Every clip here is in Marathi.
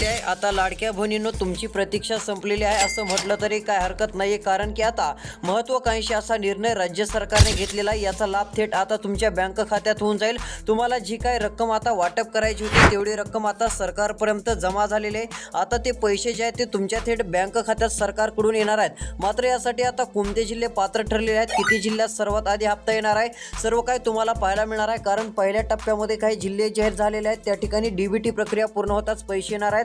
आहे. आता लाडक्या बहिणींनो तुमची प्रतीक्षा संपलेली आहे असं म्हटलं तरी काय हरकत नाही कारण की आता महत्त्वाकांक्षी असा निर्णय राज्य सरकारने घेतलेला आहे. याचा लाभ थेट आता तुमच्या बँक खात्यात होऊन जाईल. तुम्हाला जी काय रक्कम आता वाटप करायची होती तेवढी रक्कम आता सरकारपर्यंत जमा झालेली आहे. आता ते पैसे जे आहेत ते तुमच्या थेट बँक खात्यात सरकारकडून येणार आहेत. मात्र यासाठी आता कोणते जिल्हे पात्र ठरलेले आहेत? किती जिल्ह्यात सर्वात आधी हप्ता येणार आहे? सर्व काही तुम्हाला पाहायला मिळणार आहे कारण पहिल्या टप्प्यामध्ये काही जिल्हे जाहीर झालेले आहेत. त्या ठिकाणी डीबीटी प्रक्रिया पूर्ण होताच पैसे येणार आहेत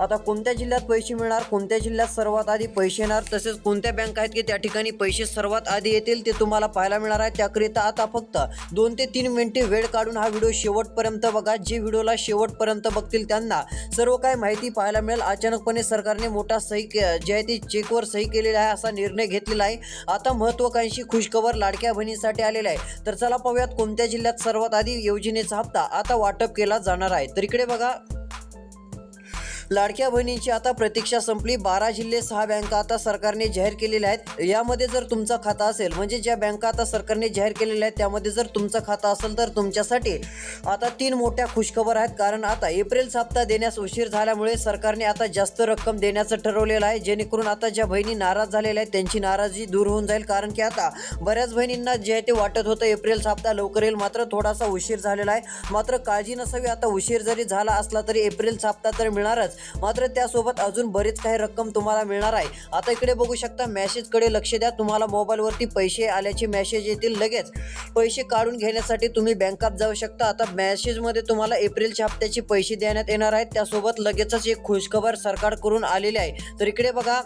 आता कोणत्या जिल्ह्यात पैसे मिळणार कोणत्या जिल्ह्यात सर्वात आधी पैसे येणार तसेच कोणत्या बँक आहेत की त्या ठिकाणी पैसे सर्वात आधी येतील ते तुम्हाला पाहायला मिळणार आहे. त्याकरिता आता फक्त दोन ते तीन मिनिटे वेळ काढून हा व्हिडिओ शेवटपर्यंत बघा. जे व्हिडिओला शेवटपर्यंत बघतील त्यांना सर्व काही माहिती पाहायला मिळेल. अचानकपणे सरकारने मोठा सही के- जे आहे ती चेकवर सही केलेला आहे असा निर्णय घेतलेला आहे. आता महत्वाकांक्षी खुशखबर लाडक्या बहिणीसाठी आलेला आहे. तर चला पाहूयात कोणत्या जिल्ह्यात सर्वात आधी योजनेचा हप्ता आता वाटप केला जाणार आहे. तर इकडे बघा. लाडक्या बहिणींची आता प्रतीक्षा संपली. बारा जिल्हे सहा बँका आता सरकारने जाहीर केलेल्या आहेत. यामध्ये जर तुमचा खाता असेल म्हणजे ज्या बँका आता सरकारने जाहीर केलेल्या आहेत त्यामध्ये जर तुमचं खातं असेल तर तुमच्यासाठी आता तीन मोठ्या खुशखबर आहेत. कारण आता एप्रिल हप्ता देण्यास उशीर झाल्यामुळे सरकारने आता जास्त रक्कम देण्याचं ठरवलेलं आहे. जेणेकरून आता ज्या बहिणी नाराज झालेल्या आहेत त्यांची नाराजी दूर होऊन जाईल. कारण की आता बऱ्याच बहिणींना जे आहे ते वाटत होतं एप्रिल हप्ता लवकर येईल. मात्र थोडासा उशीर झालेला आहे. मात्र काळजी नसावी. आता उशीर जरी झाला असला तरी एप्रिल हप्ता तर मिळणारच. मात्र त्यासोबत अजून बरीच काही रक्कम तुम्हाला मिळणार आहे. आता इकडे बघू शकता मॅसेजकडे लक्ष द्या. तुम्हाला मोबाईलवरती पैसे आल्याचे मॅसेज येतील लगेच. पैसे काढून घेण्यासाठी तुम्ही बँकात जाऊ शकता. आता मॅसेजमध्ये तुम्हाला एप्रिलच्या हप्त्याचे पैसे देण्यात येणार आहेत. त्यासोबत लगेचच एक खुशखबर सरकारकडून आलेली आहे. तर इकडे बघा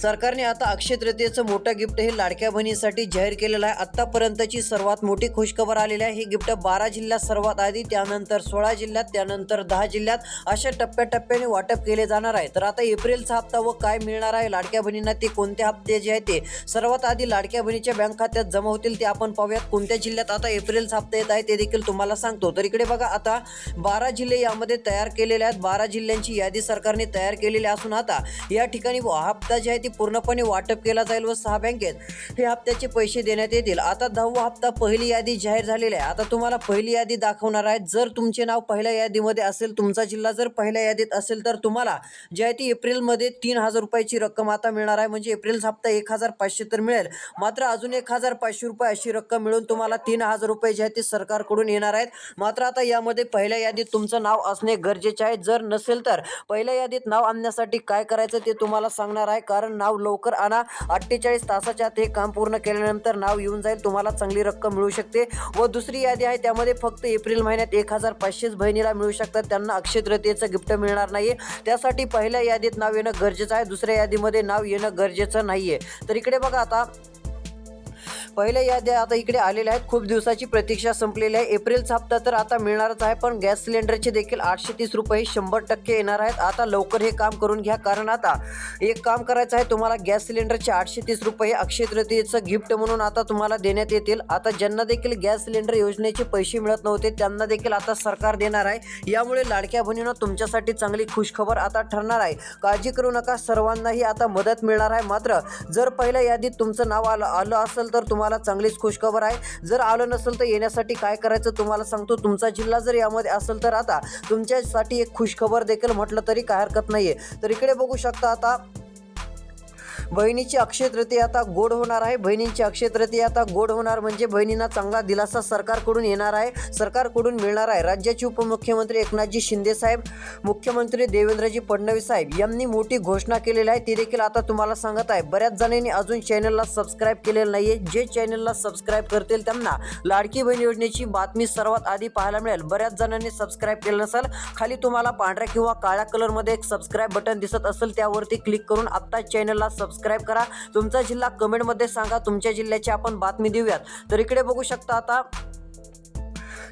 सरकारने आता अक्षय तृतीयेचं मोठं गिफ्ट हे लाडक्या बहिणीसाठी जाहीर केलेलं आहे. आत्तापर्यंतची सर्वात मोठी खुशखबर आलेली आहे. हे गिफ्ट बारा जिल्ह्यात सर्वात आधी त्यानंतर सोळा जिल्ह्यात त्यानंतर दहा जिल्ह्यात अशा टप्प्याटप्प्याने वाटप केले जाणार आहे. तर आता एप्रिलचा हप्ता व काय मिळणार आहे लाडक्या बहिणींना? ते कोणते हप्ते जे आहे ते सर्वात आधी लाडक्या बहिणीच्या बँक खात्यात जमा होतील ते आपण पाहूयात. कोणत्या जिल्ह्यात आता एप्रिलचा हप्ता येत आहे ते देखील तुम्हाला सांगतो. तर इकडे बघा आता बारा जिल्हे यामध्ये तयार केलेले आहेत. बारा जिल्ह्यांची यादी सरकारने तयार केलेली असून आता या ठिकाणी हप्ता जे आहे ती पूर्णपणे वाटप केला जाईल व सहा बँकेत हे हप्त्याचे पैसे देण्यात येतील. आता दहावा हप्ता पहिली यादी जाहीर झालेली आहे. आता तुम्हाला पहिली यादी दाखवणार आहे जर तुमचे नाव पहिल्या यादीमध्ये असेल तुमचा जिल्हा जर पहिल्या यादीत असेल तर तुम्हाला जे आहे ती एप्रिलमध्ये तीन हजार रुपयाची रक्कम आता मिळणार आहे. म्हणजे एप्रिलचा हप्ता एक हजार पाचशे तर मिळेल. मात्र अजून एक हजार पाचशे रुपये अशी रक्कम मिळून तुम्हाला तीन हजार रुपये जे आहे ते सरकारकडून येणार आहेत. मात्र आता यामध्ये पहिल्या यादीत तुमचं नाव असणे गरजेचे आहे. जर नसेल तर पहिल्या यादीत नाव आणण्यासाठी काय करायचं ते तुम्हाला सांगणार आहे. कारण नाव लवकर आणा. अठ्ठेचाळीस तासाच्या आत हे काम पूर्ण केल्यानंतर नाव येऊन जाईल. तुम्हाला चांगली रक्कम मिळू शकते. व दुसरी यादी आहे त्यामध्ये फक्त एप्रिल महिन्यात एक हजार पाचशेच बहिणीला मिळू शकतात. त्यांना अक्षय तृतीयेचं गिफ्ट मिळणार नाही त्यासाठी पहिल्या यादीत नाव येणं गरजेचं आहे. दुसऱ्या यादीमध्ये नाव येणं गरजेचं नाही आहे तर इकडे बघा आता पहिल्या याद्या आता इकडे आलेल्या आहेत. खूप दिवसाची प्रतीक्षा संपलेली आहे. एप्रिलचा हप्ता तर आता मिळणारच आहे पण गॅस सिलेंडरचे देखील आठशे तीस रुपये शंभर टक्के येणार आहेत. आता लवकर हे काम करून घ्या कारण आता एक काम करायचं आहे तुम्हाला गॅस सिलेंडरचे आठशे तीस रुपये अक्षय तृतीयेचं गिफ्ट म्हणून आता तुम्हाला देण्यात येतील. आता ज्यांना देखील गॅस सिलेंडर योजनेचे पैसे मिळत नव्हते त्यांना देखील आता सरकार देणार आहे. यामुळे लाडक्या बहिणीनं तुमच्यासाठी चांगली खुशखबर आता ठरणार आहे. काळजी करू नका सर्वांनाही आता मदत मिळणार आहे. मात्र जर पहिल्या यादीत तुमचं नाव आलं आलं असेल तर तुम्हाला तुम्हाला चांगलीच खुशखबर आहे. जर आलं नसेल तर येण्यासाठी काय करायचं तुम्हाला सांगतो. तुमचा जिल्हा जर यामध्ये असेल तर आता तुमच्यासाठी एक खुशखबर देखील म्हटलं तरी काय हरकत नाही आहे तर इकडे बघू शकता आता बहिणीची अक्षय तृतीया आता गोड होणार आहे. बहिणींची अक्षय तृतीया आता गोड होणार म्हणजे बहिणींना चांगला दिलासा सरकारकडून येणार आहे. सरकारकडून मिळणार आहे. राज्याचे उपमुख्यमंत्री एकनाथजी शिंदे साहेब मुख्यमंत्री देवेंद्रजी फडणवीस साहेब यांनी मोठी घोषणा केलेली आहे. ती देखील आता तुम्हाला सांगत आहे. बऱ्याच जणांनी अजून चॅनलला सबस्क्राईब केलेलं नाही आहे जे चॅनलला सबस्क्राईब करतील त्यांना लाडकी बहीण योजनेची बातमी सर्वात आधी पाहायला मिळेल. बऱ्याच जणांनी सबस्क्राईब केलं नसेल खाली तुम्हाला पांढऱ्या किंवा काळ्या कलरमध्ये एक सबस्क्राईब बटन दिसत असेल त्यावरती क्लिक करून आत्ता चॅनलला सबस्क्राईब करा. तुमचा जिल्हा कमेंटमध्ये सांगा. तुमच्या जिल्ह्याची आपण बातमी देऊयात. तर इकडे बघू शकता आता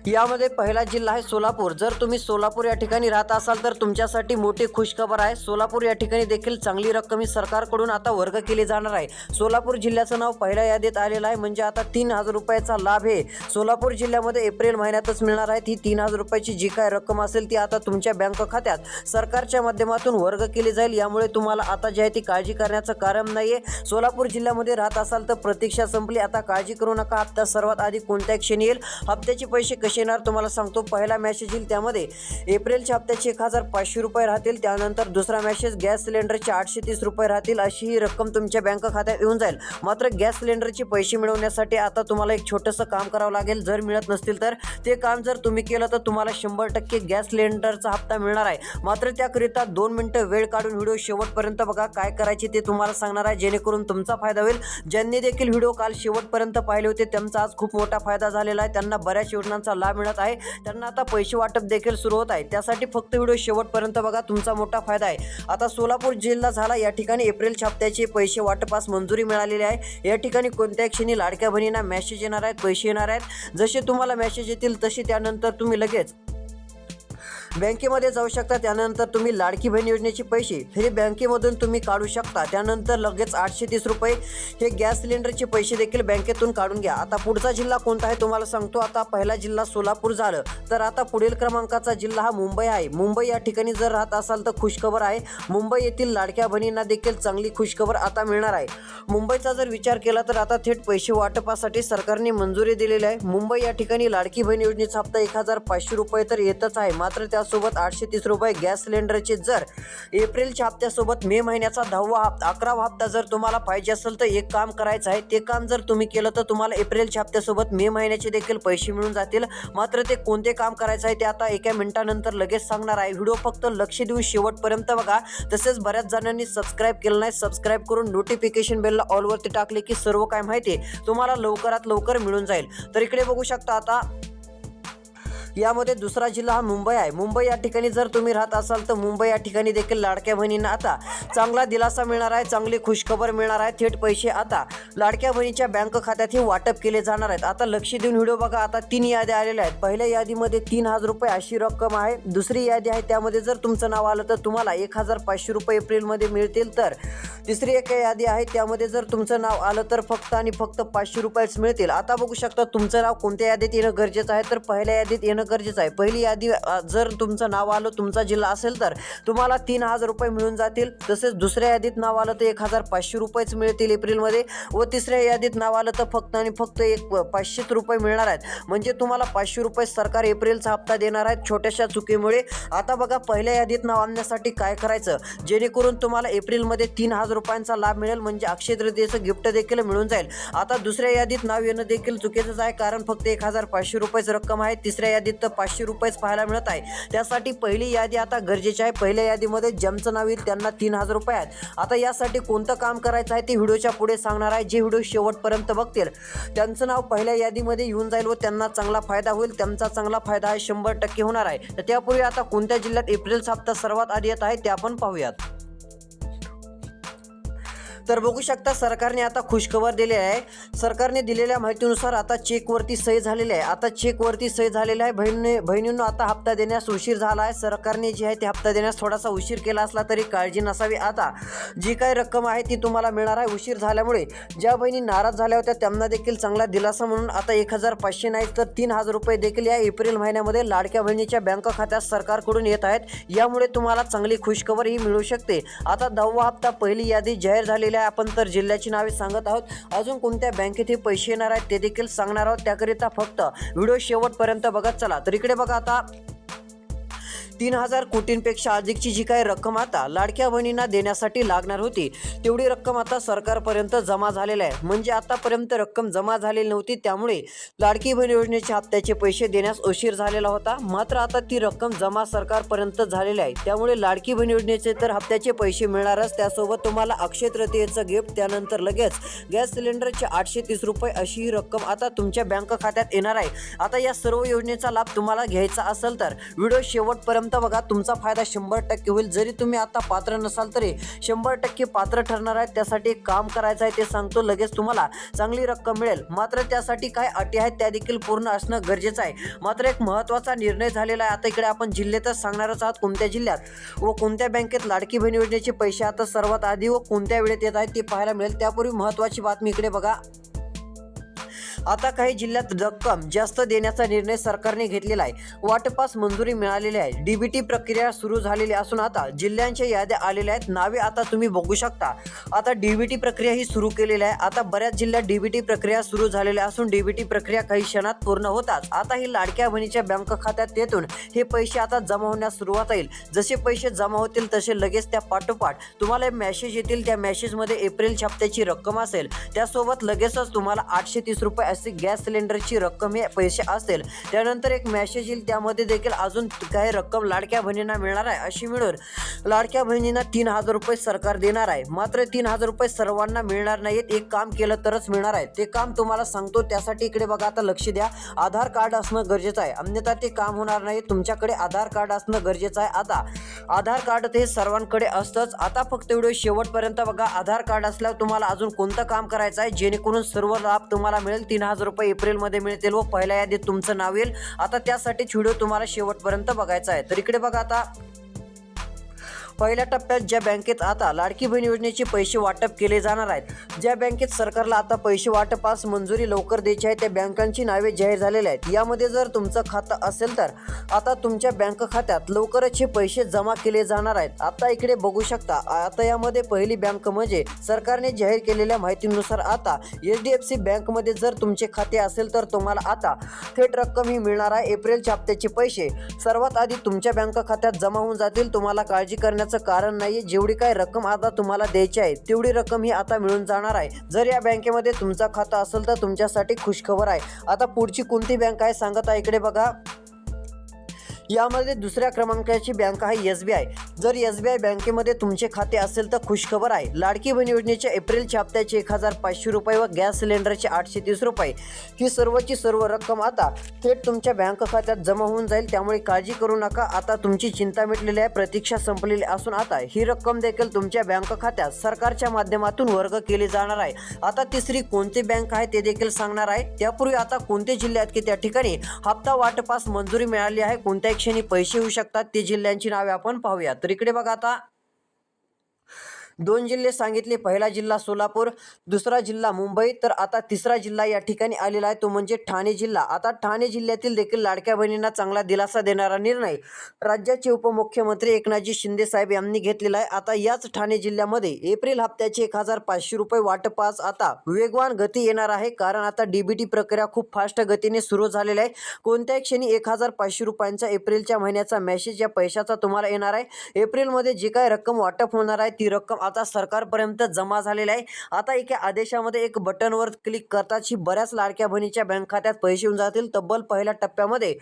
यामध्ये पहिला जिल्हा आहे सोलापूर. जर तुम्ही सोलापूर या ठिकाणी राहत असाल तर तुमच्यासाठी मोठी खुशखबर आहे. सोलापूर या ठिकाणी देखील चांगली रक्कम ही सरकारकडून आता वर्ग केली जाणार आहे. सोलापूर जिल्ह्याचं नाव पहिल्या यादीत आलेलं आहे. म्हणजे आता तीन हजार रुपयाचा लाभ हे सोलापूर जिल्ह्यामध्ये एप्रिल महिन्यातच मिळणार आहे. ती तीन हजार रुपयाची जी काय रक्कम असेल ती आता तुमच्या बँक खात्यात सरकारच्या माध्यमातून वर्ग केली जाईल. यामुळे तुम्हाला आता जी आहे ती काळजी करण्याचं कारण नाही आहे सोलापूर जिल्ह्यामध्ये राहत असाल तर प्रतीक्षा संपली. आता काळजी करू नका. हप्ता सर्वात आधी कोणत्या क्षणी येईल? हप्त्याचे पैसे कसे मॅसेज येणार तुम्हाला सांगतो पहिला मॅसेज येईल त्यामध्ये एप्रिलच्या हप्त्याचे एक हजार पाचशे रुपये राहतील त्यानंतर दुसरा मॅसेज गॅस सिलेंडरचे आठशे तीस रुपये राहतील अशी ही रक्कम तुमच्या बँक खात्यात येऊन जाईल. मात्र गॅस सिलेंडरचे पैसे मिळवण्यासाठी आता तुम्हाला एक छोटंसं काम करावं लागेल. जर मिळत नसतील तर ते काम जर तुम्ही केलं तर तुम्हाला शंभर टक्के गॅस सिलेंडरचा हप्ता मिळणार आहे. मात्र त्याकरिता दोन मिनटं वेळ काढून व्हिडिओ शेवटपर्यंत बघा काय करायचे ते तुम्हाला सांगणार आहे. जेणेकरून तुमचा फायदा होईल. ज्यांनी देखील व्हिडिओ काल शेवटपर्यंत पाहिले होते त्यांचा आज खूप मोठा फायदा झालेला आहे. त्यांना बऱ्याच योजनांचा लाभ मिळत आहे. त्यांना आता पैसे वाटप देखील सुरू होत आहे. त्यासाठी फक्त व्हिडिओ शेवटपर्यंत बघा तुमचा मोठा फायदा आहे. आता सोलापूर जिल्हा झाला या ठिकाणी एप्रिल छाप्त्याचे पैसे वाटपास मंजुरी मिळालेली आहे. या ठिकाणी कोणत्या क्षणी लाडक्या बहिणींना मेसेज येणार आहेत पैसे येणार आहेत. जसे तुम्हाला मेसेज येतील तसे त्यानंतर तुम्ही लगेच बँकेमध्ये जाऊ शकता त्यानंतर तुम्ही लाडकी बहीण योजनेचे पैसे हे बँकेमधून तुम्ही काढू शकता. त्यानंतर लगेच आठशे तीस रुपये हे गॅस सिलेंडरचे पैसे देखील बँकेतून काढून घ्या. आता पुढचा जिल्हा कोणता आहे तुम्हाला सांगतो. आता पहिला जिल्हा सोलापूर झालं. तर आता पुढील क्रमांकाचा जिल्हा हा मुंबई आहे. मुंबई या ठिकाणी जर राहत असाल तर खुशखबर आहे. मुंबई येथील लाडक्या बहिणींना देखील चांगली खुशखबर आता मिळणार आहे. मुंबईचा जर विचार केला तर आता थेट पैसे वाटपासाठी सरकारने मंजुरी दिलेली आहे. मुंबई या ठिकाणी लाडकी बहीण योजनेचा हप्ता एक हजार पाचशे रुपये तर येतच आहे. मात्र त्या हप्त्यासोबत आठशे तीस रुपये गॅस सिलेंडरचे जर. एप्रिलच्या हप्त्यासोबत मे महिन्याचा दहावा हप्ता अकरावा हप्ता जर तुम्हाला पाहिजे असेल तर एक काम करायचं आहे. ते काम जर तुम्ही केलं तर तुम्हाला एप्रिलच्या हप्त्यासोबत मे महिन्याचे देखील पैसे मिळून जातील. मात्र ते कोणते काम करायचं आहे ते आता एका मिनिटानंतर लगेच सांगणार आहे. व्हिडिओ फक्त लक्ष देऊन शेवटपर्यंत बघा. तसेच बऱ्याच जणांनी सबस्क्राईब केलं नाही सबस्क्राईब करून नोटिफिकेशन बेलला ऑलवरती टाकले की सर्व काय माहिती आहे तुम्हाला लवकरात लवकर मिळून जाईल. तर इकडे बघू शकता आता यामध्ये दुसरा जिल्हा हा मुंबई आहे. मुंबई या ठिकाणी जर तुम्ही राहत असाल तर मुंबई या ठिकाणी देखील लाडक्या बहिणींना आता चांगला दिलासा मिळणार आहे चांगली खुशखबर मिळणार आहे थेट पैसे आता लाडक्या बहिणीच्या बँक खात्यात हे वाटप केले जाणार आहेत. आता लक्ष देऊन व्हिडिओ बघा आता तीन याद्या आलेल्या आहेत. पहिल्या यादीमध्ये तीन हजार रुपये अशी रक्कम आहे. दुसरी यादी आहे त्यामध्ये जर तुमचं नाव आलं तर तुम्हाला एक हजार पाचशे रुपये एप्रिलमध्ये मिळतील तर. तिसरी एक यादी आहे त्यामध्ये जर तुमचं नाव आलं तर फक्त आणि फक्त पाचशे रुपयेच मिळतील. आता बघू शकता तुमचं नाव कोणत्या यादीत येणं गरजेचं आहे. तर पहिल्या यादीत येणं गरजेचं आहे. पहिली यादी जर तुमचं नाव आलं तुमचा जिल्हा असेल तर तुम्हाला तीन हजार रुपये मिळून जातील. तसेच दुसऱ्या यादीत नाव आलं तर एक हजार पाचशे रुपयेच मिळतील एप्रिलमध्ये व तिसऱ्या यादीत नाव आलं तर फक्त आणि फक्त एक पाचशेच रुपये मिळणार आहेत. म्हणजे तुम्हाला पाचशे रुपये सरकार एप्रिलचा हप्ता देणार आहे छोट्याशा चुकीमुळे. आता बघा पहिल्या यादीत नाव आणण्यासाठी काय करायचं? जेणेकरून तुम्हाला एप्रिलमध्ये तीन हजार रुपयांचा लाभ मिळेल. म्हणजे अक्षय तृतीयेचं गिफ्ट देखील मिळून जाईल. आता दुसऱ्या यादीत नाव येणं देखील चुकीचंच आहे. कारण फक्त एक हजार पाचशे रुपयेच रक्कम आहे. तिसऱ्या यादीत तर पाचशे रुपयेच पाहायला मिळत आहे. त्यासाठी पहिली यादी आता गरजेची आहे. पहिल्या यादीमध्ये ज्यांचं नाव येईल त्यांना तीन हजार रुपये आहेत. आता यासाठी कोणतं काम करायचं आहे ते व्हिडिओच्या पुढे सांगणार आहे. जे व्हिडिओ शेवटपर्यंत बघतील त्यांचं नाव पहिल्या यादीमध्ये येऊन जाईल व त्यांना चांगला फायदा होईल. त्यांचा चांगला फायदा आहे शंभर टक्के होणार आहे. तर त्यापूर्वी आता कोणत्या जिल्ह्यात एप्रिल हप्ता सर्वात आधी येत आहे ते आपण पाहूयात. तर बघू शकता सरकारने आता खुशखबर दिली आहे. सरकारने दिलेल्या माहितीनुसार आता चेकवरती सही झालेली आहे. आता चेकवरती सही झालेली आहे. बहिणी बहिणींनो आता हप्ता देण्यास उशीर झाला आहे. सरकारने जे आहे ते हप्ता देण्यास थोडासा उशीर केला असला तरी काळजी नसावी. आता जी काही रक्कम आहे ती तुम्हाला मिळणार आहे. उशीर झाल्यामुळे ज्या बहिणी नाराज झाल्या होत्या त्यांना देखील चांगला दिलासा म्हणून आता एक हजार पाचशे नाही तर तीन हजार रुपये देखील या एप्रिल महिन्यामध्ये लाडक्या बहिणीच्या बँक खात्यात सरकारकडून येत आहेत. यामुळे तुम्हाला चांगली खुशखबर ही मिळू शकते. आता दहावा हप्ता पहिली यादी जाहीर झालेली आहे. आपण तर जिल्ह्याची नावे सांगत आहोत. अजून कोणत्या बँकेत हे पैसे येणार आहेत ते देखील सांगणार आहोत. त्याकरिता फक्त व्हिडिओ शेवटपर्यंत बघत चला. तर इकडे बघा आता. तीन हजार कोटींपेक्षा अधिकची जी काही रक्कम आता लाडक्या बहिणींना देण्यासाठी लागणार होती तेवढी रक्कम आता सरकारपर्यंत जमा झालेली आहे. म्हणजे आतापर्यंत रक्कम जमा झालेली नव्हती त्यामुळे लाडकी बहीण योजनेच्या हप्त्याचे पैसे देण्यास उशीर झालेला होता. मात्र आता ती रक्कम जमा सरकारपर्यंत झालेली आहे. त्यामुळे लाडकी बहीण योजनेचे तर हप्त्याचे पैसे मिळणारच त्यासोबत तुम्हाला अक्षय तृतीयेचं गिफ्ट त्यानंतर लगेच गॅस सिलेंडरचे आठशे तीस रुपये अशी ही रक्कम आता तुमच्या बँक खात्यात येणार आहे. आता या सर्व योजनेचा लाभ तुम्हाला घ्यायचा असेल तर व्हिडिओ शेवटपर्यंत बघा तुमचा फायदा शंभर टक्के होईल. जरी तुम्ही आता पात्र नसाल तरी शंभर टक्के पात्र ठरणार आहे त्यासाठी एक काम करायचं आहे ते सांगतो लगेच तुम्हाला. चांगली रक्कम मिळेल. मात्र त्यासाठी काय अटी आहेत त्या देखील पूर्ण असणं गरजेचं आहे. मात्र एक महत्त्वाचा निर्णय झालेला आहे. आता इकडे आपण जिल्ह्यातच सांगणारच आहात कोणत्या जिल्ह्यात व कोणत्या बँकेत लाडकी बहीण योजनेचे पैसे आता सर्वात आधी व कोणत्या वेळेत येत आहेत ते पाहायला मिळेल. त्यापूर्वी महत्त्वाची बातमी इकडे बघा. आता काही जिल्ह्यात रक्कम जास्त देण्याचा निर्णय सरकारने घेतलेला आहे. वाटपास मंजुरी मिळालेली आहे. डीबीटी प्रक्रिया सुरू झालेली असून आता जिल्ह्यांच्या याद्या आलेल्या आहेत. नावे आता तुम्ही बघू शकता. आता डीबीटी प्रक्रिया ही सुरू केलेली आहे. आता बऱ्याच जिल्ह्यात डीबीटी प्रक्रिया सुरू झालेल्या असून डीबीटी प्रक्रिया काही क्षणात पूर्ण होतात आता ही लाडक्या बहिणीच्या बँक खात्यात येथून हे पैसे आता जमा होण्यास सुरुवात होईल. जसे पैसे जमा होतील तसे लगेच त्या पाठोपाठ तुम्हाला मेसेज येतील. त्या मेसेजमध्ये एप्रिल छाप्त्याची रक्कम असेल. त्यासोबत लगेचच तुम्हाला आठशे तीस रुपये असे गॅस सिलेंडरची रक्कम हे पैसे असेल. त्यानंतर एक मॅसेज येईल त्यामध्ये देखील अजून काही रक्कम लाडक्या बहिणींना मिळणार आहे अशी मिळून लाडक्या बहिणींना तीन हजार रुपये सरकार देणार आहे. मात्र तीन हजार रुपये सर्वांना मिळणार नाहीत एक काम केलं तरच मिळणार आहे. ते काम तुम्हाला सांगतो त्यासाठी इकडे बघा आता लक्ष द्या. आधार कार्ड असणं गरजेचं आहे. अन्यथा ते काम होणार नाही. तुमच्याकडे आधार कार्ड असणं गरजेचं आहे. आता आधार कार्ड ते सर्वांकडे असतंच. आता फक्त व्हिडिओ शेवटपर्यंत बघा. आधार कार्ड असल्यावर तुम्हाला अजून कोणतं काम करायचं आहे? जेणेकरून सर्व लाभ तुम्हाला मिळेल. तीन हजार रुपये एप्रिलमध्ये मिळतील व पहिल्या यादीत तुमचं नाव येईल. आता त्यासाठीच व्हिडिओ तुम्हाला शेवटपर्यंत बघायचा आहे. तर इकडे बघा आता. पहिल्या टप्प्यात ज्या बँकेत आता लाडकी बहीण योजनेचे पैसे वाटप केले जाणार आहेत ज्या बँकेत सरकारला आता पैसे वाटपास मंजुरी लवकर द्यायची आहे त्या बँकांची नावे जाहीर झालेली आहेत. यामध्ये जर तुमचं खातं असेल तर आता तुमच्या बँक खात्यात लवकरच हे पैसे जमा केले जाणार आहेत. आता इकडे बघू शकता आता यामध्ये पहिली बँक म्हणजे सरकारने जाहीर केलेल्या माहितीनुसार आता एच डी एफ सी बँकमध्ये जर तुमचे खाते असेल तर तुम्हाला आता थेट रक्कम ही मिळणार आहे. एप्रिलच्या हप्त्याचे पैसे सर्वात आधी तुमच्या बँक खात्यात जमा होऊन जातील. तुम्हाला काळजी करण्याचं कारण नाही जेवढी काही रक्कम आता तुम्हाला द्यायची आहे तेवढी रक्कम ही आता मिळून जाणार आहे. जर या बँकेमध्ये तुमचा खाता असेल तर तुमच्यासाठी खुशखबर आहे. आता पुढची कोणती बँक आहे सांगत आहे इकडे बघा. यामध्ये दुसऱ्या क्रमांकाची बँक आहे एस बी आय. जर एस बी आय बँकेमध्ये तुमचे खाते असेल तर खुशखबर आहे. लाडकी बहीण योजनेच्या एप्रिलच्या हप्त्याचे एक हजार पाचशे रुपये व गॅस सिलेंडरचे आठशे तीस रुपये. ही सर्वची सर्व रक्कम आता थेट तुमच्या बँक खात्यात जमा होऊन जाईल. त्यामुळे काळजी करू नका. आता तुमची चिंता मिटलेली आहे. प्रतीक्षा संपलेली असून आता ही रक्कम देखील तुमच्या बँक खात्यात सरकारच्या माध्यमातून वर्ग केली जाणार आहे. आता तिसरी कोणती बँक आहे ते देखील सांगणार आहे. त्यापूर्वी आता कोणते जिल्ह्यात की त्या ठिकाणी हप्ता वाटपास मंजुरी मिळाली आहे? कोणत्या क्षणी पैसे होऊ शकतात ते जिल्ह्यांची नावे आपण पाहूया. तर इकडे बघा आता दोन जिल्हे सांगितले. पहिला जिल्हा सोलापूर दुसरा जिल्हा मुंबई. तर आता तिसरा जिल्हा या ठिकाणी आलेला आहे. तो म्हणजे ठाणे जिल्हा. आता ठाणे जिल्ह्यातील देखील लाडक्या बहिणींना चांगला दिलासा देणारा निर्णय राज्याचे उपमुख्यमंत्री एकनाथजी शिंदे साहेब यांनी घेतलेला आहे. आता याच ठाणे जिल्ह्यामध्ये एप्रिल हप्त्याचे एक हजार पाचशे रुपये वाटपास आता वेगवान गती येणार आहे. कारण आता डीबीटी प्रक्रिया खूप फास्ट गतीने सुरू झालेली आहे. कोणत्याही क्षणी एक हजार पाचशे रुपयांचा एप्रिलच्या महिन्याचा मेसेज या पैशाचा तुम्हाला येणार आहे. एप्रिलमध्ये जी काय रक्कम वाटप होणार आहे ती रक्कम आता सरकारपर्यंत जमा झालेला आहे. आता एका आदेशामध्ये एक बटनवर क्लिक करताच ही बऱ्याच लाडक्या बहिणीच्या बँक खात्यात पैसे येऊन जातील. तब्बल पहिल्या टप्प्यामध्ये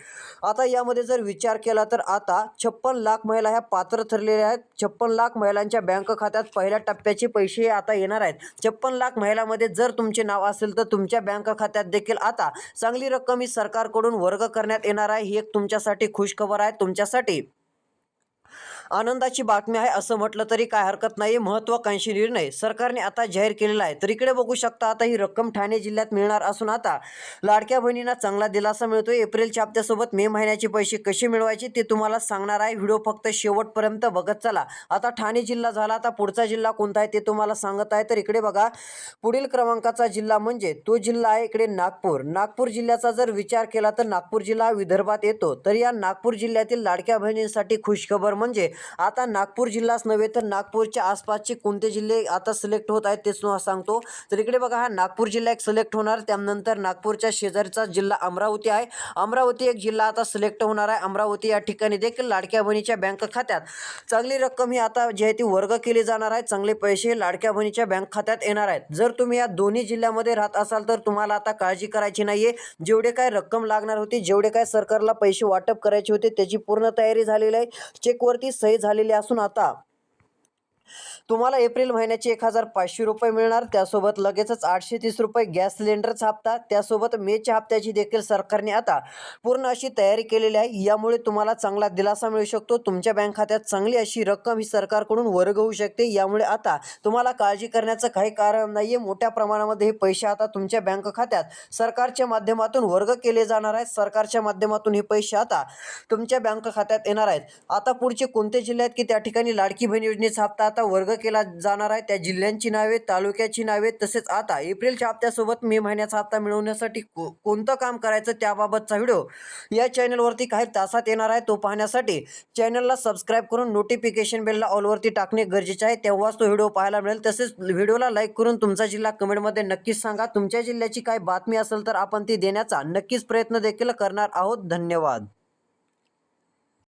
आता यामध्ये जर विचार केला तर आता छप्पन लाख महिला ह्या पात्र ठरलेल्या आहेत. छप्पन लाख महिलांच्या बँक खात्यात पहिल्या टप्प्याचे पैसे आता येणार आहेत. छप्पन लाख महिलामध्ये जर तुमचे नाव असेल तर तुमच्या बँक खात्यात देखील आता चांगली रक्कम ही सरकारकडून वर्ग करण्यात येणार आहे. ही एक तुमच्यासाठी खुशखबर आहे. तुमच्यासाठी आनंदाची बातमी आहे. असं म्हटलं तरी काय हरकत नाही. महत्वाकांक्षी निर्णय सरकारने आता जाहीर केलेला आहे. तर इकडे बघू शकता आता ही रक्कम ठाणे जिल्ह्यात मिळणार असून आता लाडक्या बहिणींना चांगला दिलासा मिळतोय. एप्रिलच्या हप्त्यासोबत मे महिन्याचे पैसे कसे मिळवायचे ते तुम्हाला सांगणार आहे. व्हिडिओ फक्त शेवटपर्यंत बघत चला. आता ठाणे जिल्हा झाला आता पुढचा जिल्हा कोणता आहे ते तुम्हाला सांगत आहे. तर इकडे बघा पुढील क्रमांकाचा जिल्हा म्हणजे तो जिल्हा आहे इकडे नागपूर. नागपूर जिल्ह्याचा जर विचार केला तर नागपूर जिल्हा विदर्भात येतो. तर या नागपूर जिल्ह्यातील लाडक्या बहिणींसाठी खुशखबर म्हणजे आता नागपूर जिल्हाच नव्हे तर नागपूरच्या आसपासचे कोणते जिल्हे आता सिलेक्ट होत आहेत तेच सांगतो. तर इकडे बघा हा नागपूर जिल्हा एक सिलेक्ट होणार त्यानंतर नागपूरच्या शेजारचा जिल्हा अमरावती आहे. अमरावती एक जिल्हा आता सिलेक्ट होणार आहे. अमरावती या ठिकाणी देखील लाडक्या बहिणीच्या बँक खात्यात. चांगली रक्कम ही आता जी आहे ती वर्ग केली जाणार आहे. चांगले पैसे लाडक्या बहिणीच्या बँक खात्यात येणार आहेत. जर तुम्ही या दोन्ही जिल्ह्यामध्ये राहत असाल तर तुम्हाला आता काळजी करायची नाहीये. जेवढे काय रक्कम लागणार होती जेवढे काय सरकारला पैसे वाटप करायचे होते त्याची पूर्ण तयारी झालेली आहे. चेकवरती सही झालेली असून आता तुम्हाला एप्रिल महिन्याचे एक हजार पाचशे रुपये मिळणार. त्यासोबत लगेचच आठशे तीस रुपये गॅस सिलेंडरचा हप्ता त्यासोबत मेच्या हप्त्याची देखील सरकारने आता पूर्ण अशी तयारी केलेली आहे. यामुळे तुम्हाला चांगला दिलासा मिळू शकतो. तुमच्या बँक खात्यात चांगली अशी रक्कम ही सरकारकडून वर्ग होऊ शकते. यामुळे आता तुम्हाला काळजी करण्याचं काही कारण नाही आहे मोठ्या प्रमाणामध्ये हे पैसे आता तुमच्या बँक खात्यात सरकारच्या माध्यमातून वर्ग केले जाणार आहेत. सरकारच्या माध्यमातून हे पैसे आता तुमच्या बँक खात्यात येणार आहेत. आता पुढचे कोणते जिल्हे आहेत की त्या ठिकाणी लाडकी बहीण योजनेचा हप्ता आता वर्ग केला जाणार आहे. त्या जिल्ह्यांची नावे तालुक्याची नावे तसेच आता एप्रिलच्या हप्त्यासोबत मे महिन्याचा हप्ता मिळवण्यासाठी को कोणतं काम करायचं त्याबाबतचा व्हिडिओ या चॅनलवरती काही तासात येणार आहे. तो पाहण्यासाठी चॅनलला सबस्क्राईब करून नोटिफिकेशन बेलला ऑलवरती टाकणे गरजेचे आहे. तेव्हाच तो व्हिडिओ पाहायला मिळेल. तसेच व्हिडिओला लाईक करून तुमचा जिल्हा कमेंटमध्ये नक्कीच सांगा. तुमच्या जिल्ह्याची काही बातमी असेल तर आपण ती देण्याचा नक्कीच प्रयत्न देखील करणार आहोत. धन्यवाद.